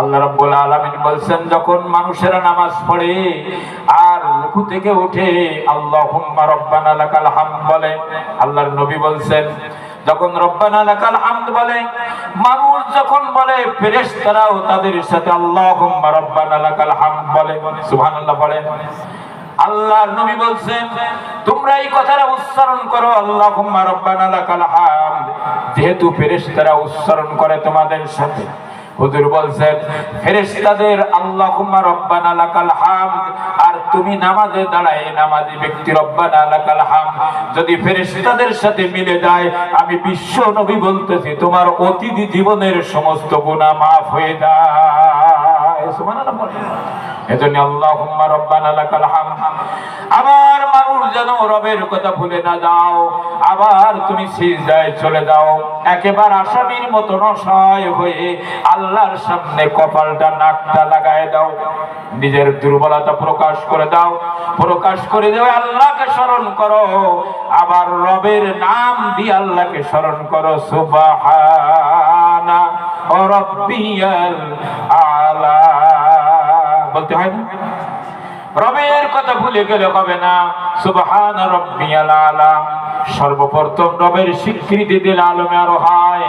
আল্লাহ রাব্বুল আলামিন বলছেন, যখন মানুষেরা নামাজ পড়ে আর রুকু থেকে উঠে আল্লাহুম্মা রব্বানা লাকাল হামদ বলে, আল্লাহর নবী বলছেন, যখন রব্বানা লাকাল হামদ বলে, মানুষ যখন বলে, ফেরেশতারাও তাদের সাথে আল্লাহ আল্লাহুম্মা রব্বানা লাকাল হামদ বলে, সুবহানাল্লাহ বলে আল্লাহর নবী বলছেন, তোমরা এই কথাটা উচ্চারণ করো, আল্লাহুম্মা রব্বানা লাকাল হামদ। যেহেতু ফেরেশতারা উচ্চারণ করে তোমাদের সাথে। হুজুর বলছেন, ফেরেশতাদের আল্লাহুম্মা রব্বানা লাকাল হাম, আর তুমি নামাজে দাঁড়ায় নামাজি ব্যক্তি রব্বানা লাকাল হাম যদি ফেরেশতাদের সাথে মিলে যায়, আমি বিশ্ব নবী বলতেছি, তোমার অতীত জীবনের সমস্ত গুনাহ মাফ হয়ে যায় সুবহানাল্লাহ। এজন্য আল্লাহুম্মা রব্বানা লাকাল হামদ। আবার মানুষ যেন রবের কথা ভুলে না যাও। আবার তুমি সিজদায় চলে যাও। একেবারে আসামির মতো নশয় হয়ে আল্লাহর সামনে কপালটা, নাকটা লাগায় দাও। নিজের দুর্বলতা প্রকাশ করে দাও। প্রকাশ করে দেও আল্লাহকে স্মরণ করো। আবার রবের নাম দিয়ে আল্লাহকে স্মরণ করো। সুবহানা রব্বিয়াল আলা বলতে হয় না? রবের কথা ভুলে গেলে কবে না। সুবহান রব্বিয়াল আলা। সর্বপ্রথম রবের স্বীকৃতি দিল আলমে আরও হয়।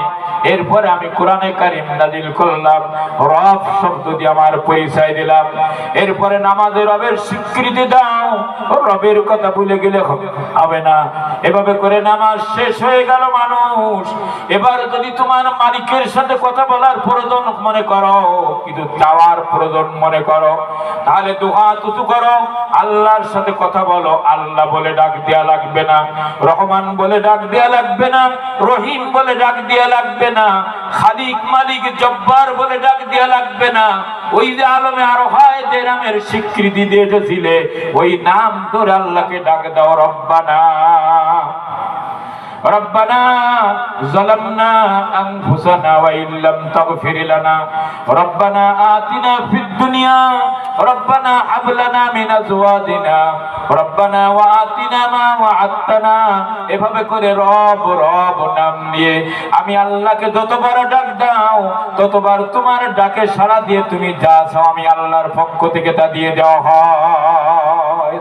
এরপরে আমি কোরআনে কারিম নাজিল করলাম, রব শব্দ দিয়ে আমার পরিচয় দিলাম। এরপরে নামাজে রবের স্বীকৃতি দাও, রবের কথা ভুলে গেলে হবে- না। এভাবে করে নামাজ শেষ হয়ে গেল মানুষ। এবার যদি তোমার মালিকের সাথে কথা বলার প্রয়োজন মনে করো, কিন্তু চাওয়ার প্রয়োজন মনে করো, তাহলে দুহাত উঁচু করো, আল্লাহর সাথে কথা বলো, আল্লাহ বলে ডাক দেয়া লাগবে না। রহমান বলে ডাক দেয়া লাগবে না, রহিম বলে ডাক দেয়া লাগবে না, খালিক মালিক জব্বার বলে ডাক দেয়া লাগবে না। ওই যে আলমে আরও হয় যে নামের স্বীকৃতি দিয়ে ওই নাম তোর আল্লাহকে ডাক দাও রব্বানা। ربنا ظلمنا أنفسنا وإن لم تغفر لنا ربنا آتنا في الدنيا ربنا هب لنا من أزواجنا ربنا وآتنا ما وعدتنا এভাবে করে রব রব নাম নিয়ে আমি আল্লাহকে যতবার ডাক দাও ততবার তোমার ডাকে সাড়া দিয়ে তুমি যা চাও আমি আল্লাহর পক্ষ থেকে তা দিয়ে দেওয়া হয়